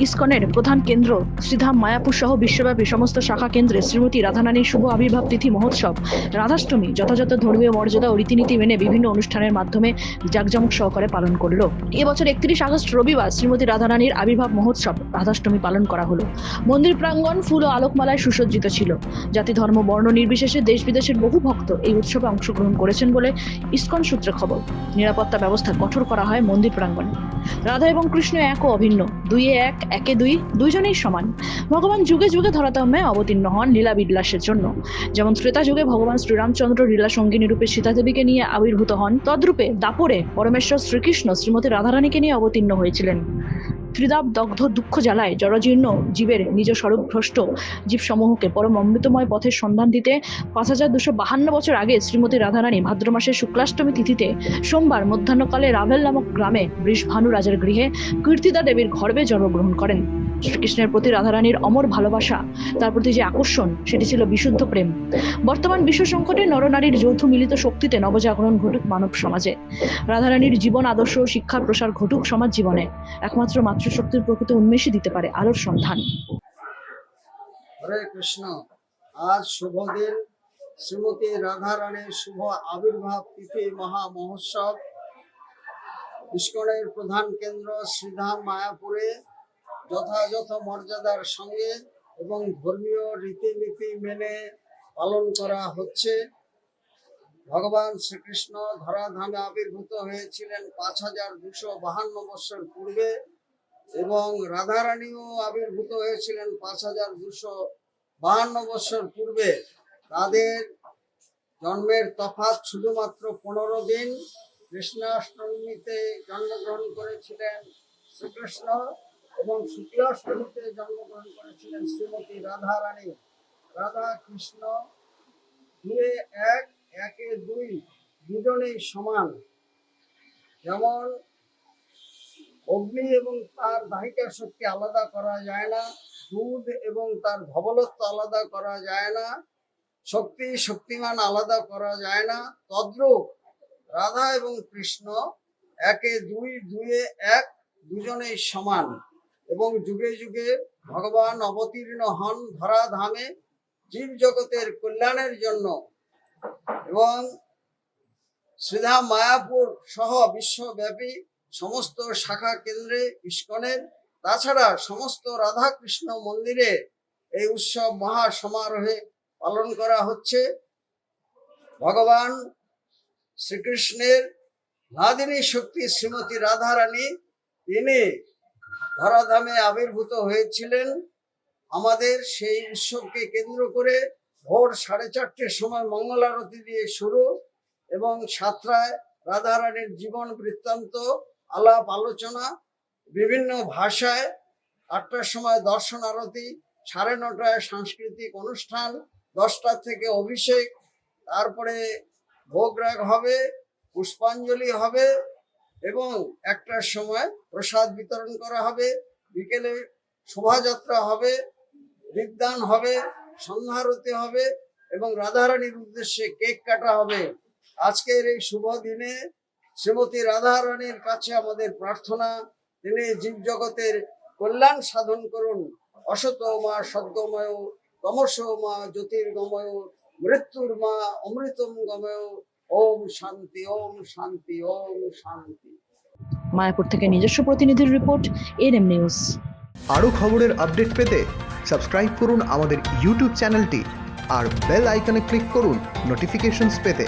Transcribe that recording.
ইসকনের প্রধান কেন্দ্র শ্রীধাম মায়াপুর সহ বিশ্বব্যাপী সমস্ত শাখা কেন্দ্রে শ্রীমতী রাধারানীর শুভ আবির্ভাব তিথি মহোৎসব। রাধাষ্টমী যথাযথ ধর্মীয় মর্যাদা ও রীতিনীতি মেনে বিভিন্ন অনুষ্ঠানের মাধ্যমে জাঁকজমক সহকারে পালন করল। এবছর একত্রিশ আগস্ট রবিবার শ্রীমতী রাধারানীর আবির্ভাব মহোৎসব রাধাষ্টমী পালন করা হলো। মন্দির প্রাঙ্গণ, ফুল ও আলোকমালায় সুসজ্জিত ছিল। জাতি ধর্ম, বর্ণ নির্বিশেষে দেশ বিদেশের বহু ভক্ত এই উৎসবে অংশগ্রহণ করেছেন বলে ইসকন সূত্রে খবর। নিরাপত্তা ব্যবস্থা কঠোর করা হয় মন্দির প্রাঙ্গণে। রাধা এবং কৃষ্ণ এক ও অভিন্ন। দুইয়ে এক একে দুই, দুইজনেই সমান। ভগবান যুগে যুগে ধরাতম্যে অবতীর্ণ হন লীলা বিলাসের জন্য। যেমন ত্রেতা যুগে ভগবান শ্রীরামচন্দ্র লীলা সঙ্গিনী রূপে সীতাদেবীকে নিয়ে আবির্ভূত হন, তদ্রূপে দাপরে পরমেশ্বর শ্রীকৃষ্ণ শ্রীমতী রাধারানীকে নিয়ে অবতীর্ণ হয়েছিলেন। ত্রিদাব দগ্ধ দুঃখ জ্বালায় জরাজীর্ণ জীবের নিজ স্বরূপ ভ্রষ্ট জীবসমূহকে। পরম অমৃতময় পথের সন্ধান দিতে পাঁচ হাজার দুশো বাহান্ন বছর আগে শ্রীমতী রাধারানী ভাদ্র মাসের শুক্লাষ্টমী তিথিতে সোমবার মধ্যাহ্নকালে রাভেল নামক গ্রামে বৃষভানু রাজার গৃহে কীর্তিদা দেবীর গর্ভে জন্মগ্রহণ করেন। শ্রীকৃষ্ণের প্রতি রাধারানীর অমর ভালোবাসা, তার প্রতি যে আকর্ষণ, সেটি ছিল বিশুদ্ধ প্রেম। বর্তমান বিশ্ব সংকটে নরনারীর যৌথ মিলিত শক্তিতে নবজাগরণ ঘটুক মানব সমাজে। রাধারানীর জীবন, আদর্শ শিক্ষার প্রসার ঘটুক সমাজ জীবনে। একমাত্র মাতৃশক্তির প্রকৃত উন্মেষই দিতে পারে আলোর সন্ধান। হরে কৃষ্ণ। আজ শুভ দিন। শ্রীমতী রাধা রানীর শুভ আবির্ভাব তিথি মহা মহোৎসব। ইস্কনের প্রধান কেন্দ্র শ্রীধাম মায়াপুরে। যথাযথ মর্যাদার সঙ্গে এবং ধর্মীয় রীতিনীতি মেনে পালন করা হচ্ছে। ভগবান শ্রীকৃষ্ণ ধরাধামে আবির্ভূত হয়েছিলেন পাঁচ হাজার দুশো বাহান্ন বছর পূর্বে এবং রাধারানীও আবির্ভূত হয়েছিলেন পাঁচ হাজার দুশো বাহান্ন বছর পূর্বে। তাদের জন্মের তফাৎ শুধুমাত্র পনেরো দিন কৃষ্ণাষ্টমীতে জন্মগ্রহণ করেছিলেন শ্রীকৃষ্ণ। এবং শুক্লাষ্টমীতে জন্মগ্রহণ করেছিলেন শ্রীমতী রাধা রানী রাধা কৃষ্ণ দুয়ে এক, একে দুই দুজনেই সমান। যেমন অগ্নি এবং তার দাহিকা শক্তি আলাদা করা যায় না, দুধ এবং তার ধবলত্ব আলাদা করা যায় না, শক্তি শক্তিমান আলাদা করা যায় না। তদ্রূপ রাধা এবং কৃষ্ণ একে দুই, দুয়ে এক, দুজনেই সমান। এবং যুগে যুগে ভগবান অবতীর্ণ হন ধরা ধামে জীব জগতের কল্যাণের জন্য। এবং শ্রীধাম মায়াপুর সহ বিশ্বব্যাপী সমস্ত শাখা কেন্দ্রে, ইস্কনের, তাছাড়া সমস্ত রাধা কৃষ্ণ মন্দিরে এই উৎসব মহা সমারোহে পালন করা হচ্ছে। ভগবান শ্রীকৃষ্ণের নাদিনী শক্তি শ্রীমতী রাধারানী, তিনি ধরাধামে আবির্ভূত হয়েছিলেন আমাদের সেই উৎসবকে কেন্দ্র করে ভোর সাড়ে চারটের সময় মঙ্গল আরতি দিয়ে শুরু এবং সাতটায় রাধারানীর জীবন বৃত্তান্ত, আলাপ, আলোচনা, বিভিন্ন ভাষায় আটটার সময় দর্শন আরতি, সাড়ে নটায় সাংস্কৃতিক অনুষ্ঠান, দশটা থেকে অভিষেক, তারপরে ভোগ ভোগরাগ হবে, পুষ্পাঞ্জলি হবে এবং একটার সময় প্রসাদ বিতরণ করা হবে, বিকেলে শোভাযাত্রা হবে, বিদ্যান হবে, সন্ধ্যারতি হবে এবং রাধারানীর উদ্দেশ্যে কেক কাটা হবে। আজকের এই শুভ দিনে শ্রীমতী রাধারানীর কাছে আমাদের প্রার্থনা, তিনি জীব জগতের কল্যাণ সাধন করুন। অসত মা সদ্যময় তমস মা, জ্যোতির্গময়, মৃত্যুর মা, অমৃতম গময় ওম শান্তি ওম শান্তি ওম শান্তি। মায়াপুর থেকে নিজস্ব প্রতিনিধির রিপোর্ট এনএম নিউজ। আরও খবরের আপডেট পেতে সাবস্ক্রাইব করুন আমাদের ইউটিউব চ্যানেলটি আর বেল আইকনে ক্লিক করুন নোটিফিকেশনস পেতে।